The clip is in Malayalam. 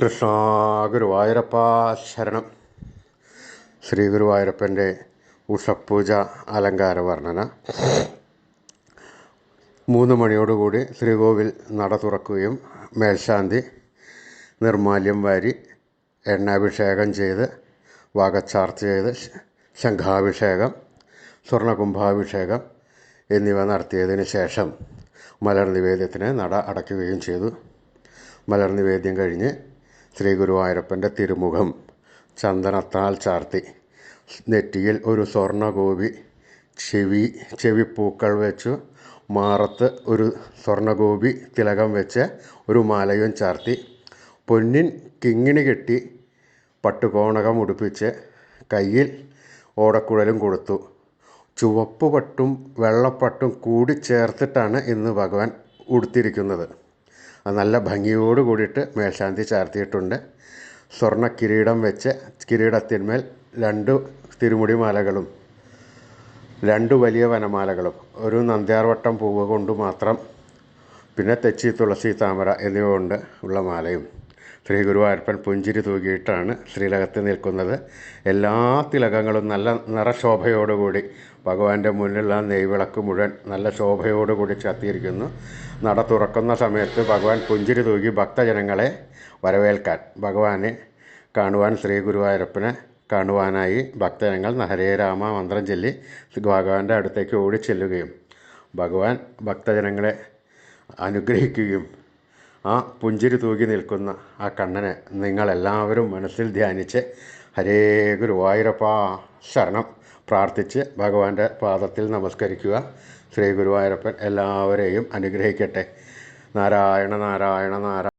കൃഷ്ണ ഗുരുവായൂരപ്പ ശരണം. ശ്രീ ഗുരുവായൂരപ്പന്റെ ഉഷപ്പൂജ അലങ്കാര വർണന. മൂന്ന് മണിയോടുകൂടി ശ്രീകോവിൽ നട തുറക്കുകയും മേൽശാന്തി നിർമാല്യം വാരി എണ്ണാഭിഷേകം ചെയ്ത് വാകച്ചാർച്ച ചെയ്ത് ശംഖാഭിഷേകം സ്വർണകുംഭാഭിഷേകം എന്നിവ നടത്തിയതിന് ശേഷം മലർ നിവേദ്യത്തിന് നട അടയ്ക്കുകയും ചെയ്തു. മലർ നിവേദ്യം കഴിഞ്ഞ് ശ്രീ ഗുരുവായൂരപ്പന്റെ തിരുമുഖം. ചന്ദനത്താൽ ചാർത്തി. നെറ്റിയിൽ ഒരു സ്വർണഗോപി ചെവി ചെവിപ്പൂക്കൾ വെച്ചു. മാറത്ത് ഒരു സ്വർണഗോപി തിലകം വെച്ച് ഒരു മാലയും ചാർത്തി. പൊന്നിൻ കിങ്ങിണി കെട്ടി പട്ടുകോണകം ഉടുപ്പിച്ച് കയ്യിൽ ഓടക്കുഴലും കൊടുത്തു. ചുവപ്പ് പട്ടും വെള്ളപ്പട്ടും കൂടി ചേർത്തിട്ടാണ് ഇന്ന് ഭഗവാൻ ഉടുത്തിരിക്കുന്നത്. നല്ല ഭംഗിയോട് കൂടിയിട്ട് മേൽശാന്തി ചാർത്തിയിട്ടുണ്ട്. സ്വർണ കിരീടം വെച്ച് കിരീടത്തിന്മേൽ രണ്ട് തിരുമുടി മാലകളും രണ്ട് വലിയ വനമാലകളും ഒരു നന്ദ്യാർവട്ടം പൂവ് കൊണ്ട് മാത്രം പിന്നെ തെച്ചി തുളസി താമര എന്നിവ കൊണ്ട് ഉള്ള മാലയും. ശ്രീ ഗുരുവായൂരപ്പൻ പുഞ്ചിരി തൂകിയിട്ടാണ് ശ്രീലകത്ത് നിൽക്കുന്നത്. എല്ലാ തിലകങ്ങളും നല്ല നിറശോഭയോടുകൂടി ഭഗവാന്റെ മുന്നിലുള്ള നെയ്വിളക്ക് മുഴുവൻ നല്ല ശോഭയോടുകൂടി ചത്തിയിരിക്കുന്നു. നട തുറക്കുന്ന സമയത്ത് ഭഗവാൻ പുഞ്ചിരി തൂകി ഭക്തജനങ്ങളെ വരവേൽക്കാൻ ഭഗവാനെ കാണുവാൻ ശ്രീ ഗുരുവായൂരപ്പനെ കാണുവാനായി ഭക്തജനങ്ങൾ ഹരേ രാമ മന്ത്രം ചൊല്ലി ഭഗവാന്റെ അടുത്തേക്ക് ഓടി ചെല്ലുകയും ഭഗവാൻ ഭക്തജനങ്ങളെ അനുഗ്രഹിക്കുകയും ആ പുഞ്ചിരി തൂകി നിൽക്കുന്ന ആ കണ്ണനെ നിങ്ങളെല്ലാവരും മനസ്സിൽ ധ്യാനിച്ച് ഹരേ ഗുരുവായൂരപ്പ ശരണം പ്രാർത്ഥിച്ച് ഭഗവാന്റെ പാദത്തിൽ നമസ്കരിക്കുക. ശ്രീ ഗുരുവായൂരപ്പൻ എല്ലാവരെയും അനുഗ്രഹിക്കട്ടെ. നാരായണ നാരായണ നാരായണ